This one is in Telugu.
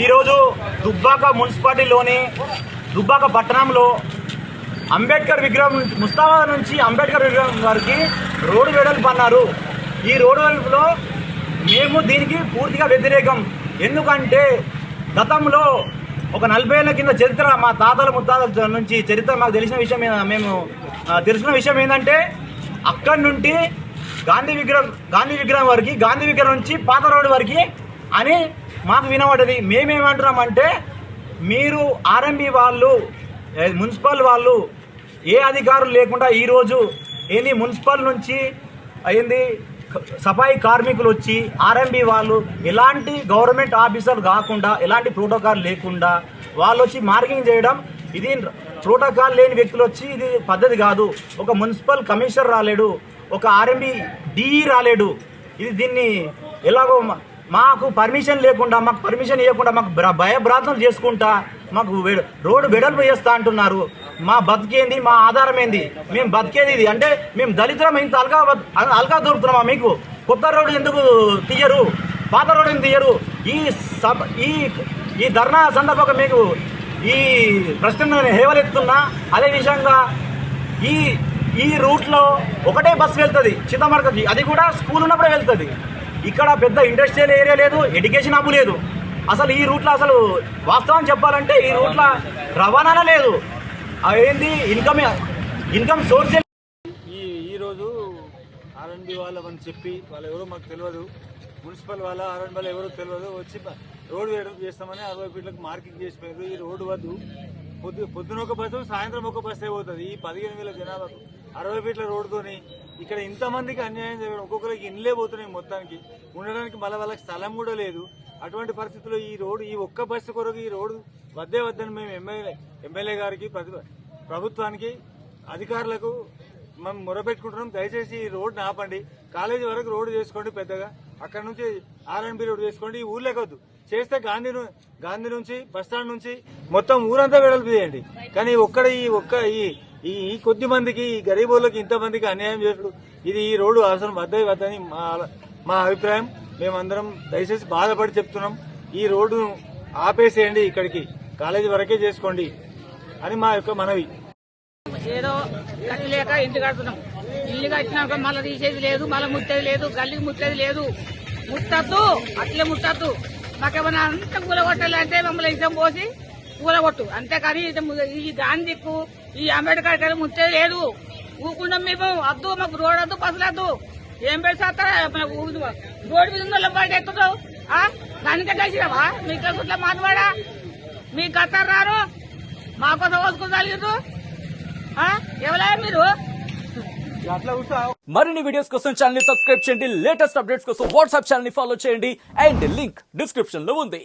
ఈరోజు దుబ్బాక మున్సిపాలిటీలోని దుబ్బాక పట్టణంలో అంబేద్కర్ విగ్రహం ముస్తాబాద్ నుంచి అంబేద్కర్ విగ్రహం వరకు రోడ్డు వెడల్పు అన్నారు. ఈ రోడ్డు వెడల్పులో మేము దీనికి పూర్తిగా వ్యతిరేకం. ఎందుకంటే గతంలో ఒక నలభై ఏళ్ళ కింద చరిత్ర మా తాతల ముత్తాతల నుంచి చరిత్ర మాకు తెలిసిన విషయం మేము తెలిసిన విషయం ఏంటంటే అక్కడి నుండి గాంధీ విగ్రహం గాంధీ విగ్రహం వరకు గాంధీ విగ్రహం నుంచి పాత రోడ్డు వరకు అని మాకు వినబడ్డది మేమేమంటున్నామంటే మీరు ఆర్ఎంబి వాళ్ళు మున్సిపల్ వాళ్ళు ఏ అధికారులు లేకుండా ఈరోజు ఏంది మున్సిపల్ నుంచి ఏంది సఫాయి కార్మికులు వచ్చి ఆర్ఎంబి వాళ్ళు ఎలాంటి గవర్నమెంట్ ఆఫీసర్ కాకుండా ఎలాంటి ప్రోటోకాల్ లేకుండా వాళ్ళు వచ్చి మార్కింగ్ చేయడం ఇది ప్రోటోకాల్ లేని వ్యక్తులు వచ్చి ఇది పద్ధతి కాదు. ఒక మున్సిపల్ కమిషనర్ రాలేడు ఒక ఆర్ఎంబి డిఈ రాలేడు. ఇది దీన్ని ఎలాగో మాకు పర్మిషన్ లేకుండా మాకు పర్మిషన్ ఇవ్వకుండా మాకు భయభ్రాంతలు చేసుకుంటా మాకు రోడ్డు వెడల్పు చేస్తా అంటున్నారు. మా బతికేంది మా ఆధారం ఏంది మేము బతికేది ఇది. అంటే మేము దళితులం ఇంత అల్గా బత్- అల్గా దొరుకుతున్నామా మీకు? కొత్త రోడ్డు ఎందుకు తీయరు? పాత రోడ్డు ఎందుకు తీయరు? ఈ సభ ఈ ఈ ధర్నా సందర్భంగా మీకు ఈ ప్రశ్న హేవలెత్తున్నా అదే విషయంగా ఈ ఈ రూట్లో ఒకటే బస్సు వెళ్తుంది చిత్తమడకకి అది కూడా స్కూల్ ఉన్నప్పుడే వెళ్తుంది. ఇక్కడ పెద్ద ఇండస్ట్రియల్ ఏరియా లేదు ఎడ్యుకేషన్ హబ్ లేదు. అసలు ఈ రూట్లో అసలు వాస్తవం చెప్పాలంటే ఈ రూట్లో రవాణా లేదు. ఏంది ఇన్కమ్ ఇన్కమ్ సోర్స్ ఈ ఈరోజు ఆర్ఎండ్బి వాళ్ళని చెప్పి వాళ్ళు ఎవరో మాకు తెలియదు మున్సిపల్ వాళ్ళ ఆర్ఎండ్ వాళ్ళు ఎవరో తెలియదు వచ్చి రోడ్డు వేయడం చేస్తామని అరవై ఫీట్లకు మార్కింగ్ చేసిపోయారు. ఈ రోడ్డు వద్దు. పొద్దు పొద్దున ఒక బస్సు సాయంత్రం ఒక బస్సు పోతుంది. ఈ పదిహేను వేల జనాభాకు. అరవై ఫీట్ల రోడ్డుతోని ఇక్కడ ఇంతమందికి అన్యాయం జరగడం ఒక్కొక్కరికి ఇండ్లే పోతున్నాయి మొత్తానికి. ఉండడానికి మళ్ళీ వాళ్ళకి స్థలం కూడా లేదు. అటువంటి పరిస్థితుల్లో ఈ రోడ్డు ఈ ఒక్క బస్సు కొరకు ఈ రోడ్డు వద్దే వద్దని మేము ఎమ్మెల్యే ఎమ్మెల్యే గారికి ప్రతి- ప్రభుత్వానికి అధికారులకు మనం మొరపెట్టుకుంటున్నాం. దయచేసి ఈ రోడ్డు ఆపండి. కాలేజీ వరకు రోడ్డు చేసుకోండి పెద్దగా. అక్కడ నుంచి ఆర్ఎన్బి రోడ్డు చేసుకోండి. ఈ ఊర్లేకొద్దు వద్దు. చేస్తే గాంధీ గాంధీ నుంచి బస్ స్టాండ్ నుంచి మొత్తం ఊరంతా వెడల్పు చేయండి. కానీ ఒక్కడ ఈ ఒక్క ఈ ఈ కొద్ది మందికి ఈ గరీబోళ్ళకి ఇంతమందికి అన్యాయం చేసుడు ఇది ఈ రోడ్డు అవసరం వద్దే వద్దని మా మా అభిప్రాయం. మేమందరం దయచేసి బాధపడి చెప్తున్నాం. ఈ రోడ్డును ఆపేసేయండి ఇక్కడికి. కాలేజీ వరకే చేసుకోండి అని మా యొక్క మనవి. ఏదో గల్లి లేక ఇంటి కడుతున్నాం. ఇల్లు కట్టినాక మళ్ళీ తీసేది లేదు మళ్ళీ ముట్టేది లేదు గల్లికి ముట్టేది లేదు. ముట్టద్దు అట్లే ముట్టద్దు. మాకేమైనా అంత కూలగొట్టాలంటే మమ్మల్ని ఇష్టం పోసి కూలగొట్టు. అంతేకాని ఇది ము- ఈ గాంధీకు ఈ అంబేద్కర్ గారి ముట్టేది లేదు. ఊకుండాం మేము వద్దు మాకు రోడ్ వద్దు బస్సులు వద్దు. ఏం పెడతారా రోడ్డు మీద ఉన్న వాళ్ళని బయట ఎక్కుతావు దానికే కలిసినావా మీకు అసలు మాట్లాడా? మీ గతారు రారు. మా కోసం వసుకోగలిగారు ఎవరా మీరు? మరిన్ని వీడియోస్ కోసం ఛానల్ని సబ్స్క్రైబ్ చేయండి. లేటెస్ట్ అప్డేట్స్ కోసం వాట్సాప్ ఛానల్ని ఫాలో చేయండి. అండ్ లింక్ డిస్క్రిప్షన్లో ఉంది.